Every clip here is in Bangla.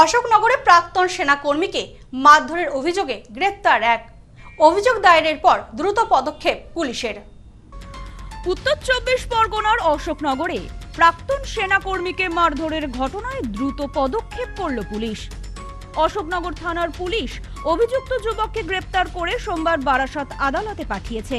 অশোকনগরে প্রাক্তন সেনাকর্মীকে মারধরের অভিযোগে গ্রেপ্তার এক। অভিযোগ দায়েরের পর দ্রুত পদক্ষেপ পুলিশের। উত্তর চব্বিশ পরগনার অশোকনগরে প্রাক্তন সেনাকর্মীকে মারধরের ঘটনায় দ্রুত পদক্ষেপ করল পুলিশ। অশোকনগর থানার পুলিশ অভিযুক্ত যুবককে গ্রেপ্তার করে সোমবার বারাসাত আদালতে পাঠিয়েছে।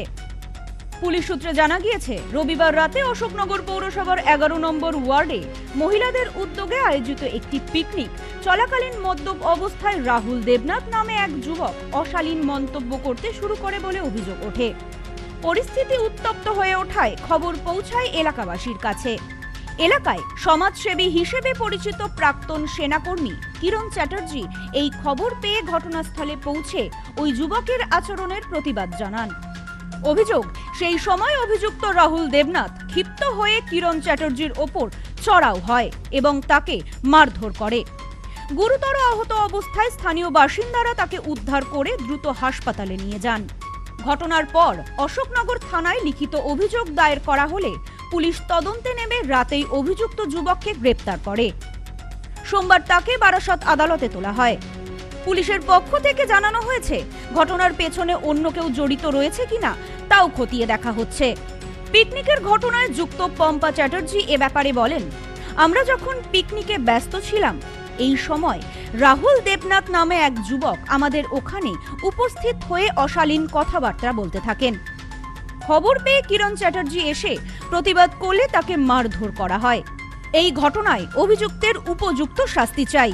পুলিশ সূত্রে জানা গিয়েছে, রবিবার রাতে অশোকনগর পৌরসভার এগারো নম্বর ওয়ার্ডে মহিলাদের উদ্যোগে আয়োজিত একটি পিকনিক। চলাকালীন মদ্যপ অবস্থায় রাহুল দেবনাথ নামে এক যুবক অশালীন মন্তব্য করতে শুরু করে বলে অভিযোগ ওঠে। পরিস্থিতি উত্তপ্ত হয়ে ওঠায় খবর পৌঁছায় এলাকাবাসীর কাছে। এলাকায় সমাজসেবী হিসেবে পরিচিত প্রাক্তন সেনাকর্মী কিরণ চ্যাটার্জি এই খবর পেয়ে ঘটনাস্থলে পৌঁছে ওই যুবকের আচরণের প্রতিবাদ জানান। অভিযোগ সেই সময় অভিযুক্ত রাহুল দেবনাথ ক্ষিপ্ত হয়ে কিরণ চ্যাটার্জির ওপর চড়াও হয় এবং তাকে মারধর করে। গুরুতর আহত অবস্থায় স্থানীয় বাসিন্দারা তাকে উদ্ধার করে দ্রুত হাসপাতালে নিয়ে যান। ঘটনার পর অশোকনগর থানায় লিখিত অভিযোগ দায়ের করা হলে পুলিশ তদন্তে নেমে রাতেই অভিযুক্ত যুবককে গ্রেপ্তার করে। সোমবার তাকে বারাসত আদালতে তোলা হয়। পুলিশের পক্ষ থেকে জানানো হয়েছে, ঘটনার পেছনে অন্য কেউ জড়িত রয়েছে কিনা তাও খতিয়ে দেখা হচ্ছে। পিকনিকের ঘটনায় যুক্ত পম্পা চ্যাটার্জি এ ব্যাপারে বলেন, আমরা যখন পিকনিকে ব্যস্ত ছিলাম, এই সময় রাহুল দেবনাথ নামে এক যুবক আমাদের ওখানে উপস্থিত হয়ে অশালীন কথাবার্তা বলতে থাকেন। খবর পেয়ে কিরণ চ্যাটার্জি এসে প্রতিবাদ করলে তাকে মারধর করা হয়। এই ঘটনায় অভিযুক্তের উপযুক্ত শাস্তি চাই।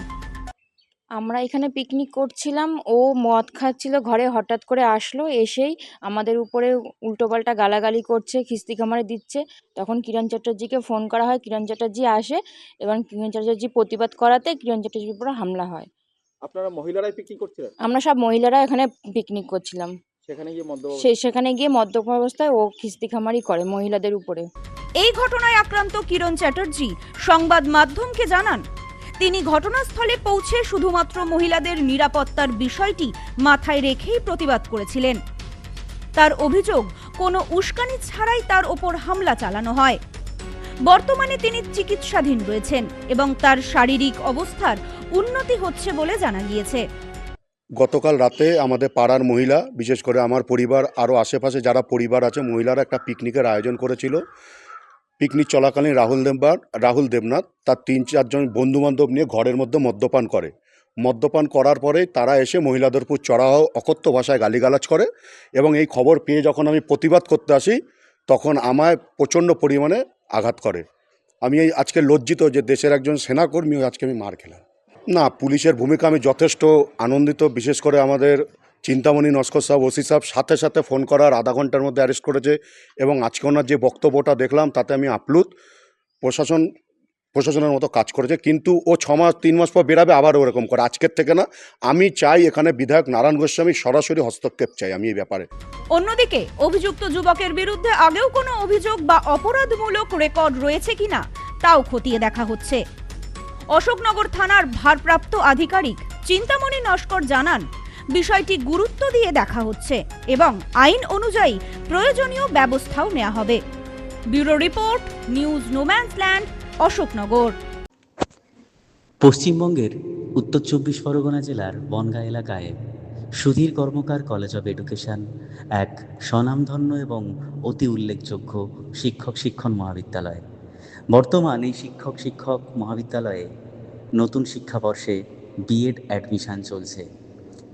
আমরা এখানে পিকনিক করছিলাম ও মদ খাচ্ছিল ঘরে হঠাৎ করে আসলো এসেই আমাদের উপরে উল্টোপাল্টা গালাগালি করছে খিস্তি খামারে দিচ্ছে। তখন কিরণ চ্যাটার্জিকে ফোন করা হয় কিরণ চ্যাটার্জি আসে এবং কিরণ চ্যাটার্জি প্রতিবাদ করাতে কিরণ চ্যাটার্জির উপরে হামলা হয়। আপনারা মহিলারাই পিকনিক করছিলেন? আমরা সব মহিলারা এখানে পিকনিক করছিলাম। সেখানে গিয়ে মদ্য সে সেখানে গিয়ে মদ্যপ অবস্থায় ও খিস্তি খামারি করে মহিলাদের উপরে। এই ঘটনায় আক্রান্ত কিরণ চ্যাটার্জি সংবাদ মাধ্যমকে জানান তিনি ঘটনাস্থলে পৌঁছে শুধুমাত্র মহিলাদের নিরাপত্তার বিষয়টি মাথায় রেখেই প্রতিবাদ করেছিলেন। তার অভিযোগ, কোনো উস্কানি ছাড়াই তার ওপর হামলা চালানো হয়। বর্তমানে তিনি চিকিৎসাধীন রয়েছেন এবং তার শারীরিক অবস্থার উন্নতি হচ্ছে বলে জানা গিয়েছে। গতকাল রাতে আমাদের পাড়ার মহিলা, বিশেষ করে আমার পরিবার, আরও আশেপাশে যারা পরিবার আছে, মহিলারা একটা পিকনিকের আয়োজন করেছিল। পিকনিক চলাকালীন রাহুল দেবনাথ রাহুল দেবনাথ তার তিন, চারজন বন্ধুবান্ধব নিয়ে ঘরের মধ্যে মদ্যপান করে। মদ্যপান করার পরে তারা এসে মহিলাদের উপর চড়াও, অকথ্য ভাষায় গালিগালাজ করে এবং এই খবর পেয়ে যখন আমি প্রতিবাদ করতে আসি, তখন আমায় প্রচণ্ড পরিমাণে আঘাত করে। আমি এই আজকে লজ্জিত যে দেশের একজন সেনাকর্মী আজকে আমি মার খেলাম। না, পুলিশের ভূমিকা আমি যথেষ্ট আনন্দিত, বিশেষ করে আমাদের চিন্তামণি নস্কর সাহেব, ওসি সাহেব সাথে সাথে ফোন করার আধা ঘণ্টার মধ্যে অ্যারেস্ট করেছে এবং আজকে ওনার যে বক্তব্যটা দেখলাম, তাতে আমি আপ্লুত। প্রশাসন, প্রশাসনের মতো কাজ করেছে, কিন্তু ও ছ মাস, তিন মাস পর বেরাবে, আবার ওরকম করে। আজকের থেকে না, আমি চাই এখানে বিধায়ক নারায়ণ গোস্বামী সরাসরি হস্তক্ষেপ চাই আমি এই ব্যাপারে। অন্যদিকে, অভিযুক্ত যুবকের বিরুদ্ধে আগেও কোনো অভিযোগ বা অপরাধমূলক রেকর্ড রয়েছে কিনা তাও খতিয়ে দেখা হচ্ছে। অশোকনগর থানার ভারপ্রাপ্ত আধিকারিক চিন্তামণি নস্কর জানান বিষয়টি গুরুত্ব দিয়ে দেখা হচ্ছে এবং আইন অনুযায়ী প্রয়োজনীয় ব্যবস্থাও নেওয়া হবে। Bureau report, news no man's land, Ashoknagar. পশ্চিমবঙ্গের উত্তর চব্বিশ পরগনা জেলার বনগাঁ এলাকায় Sudhir Karmakar college of education এক স্বনামধন্য এবং অতি উল্লেখযোগ্য শিক্ষক শিক্ষণ মহাবিদ্যালয়। বর্তমান এই শিক্ষক শিক্ষক মহাবিদ্যালয়ে নতুন শিক্ষাবর্ষে বিএড অ্যাডমিশান চলছে।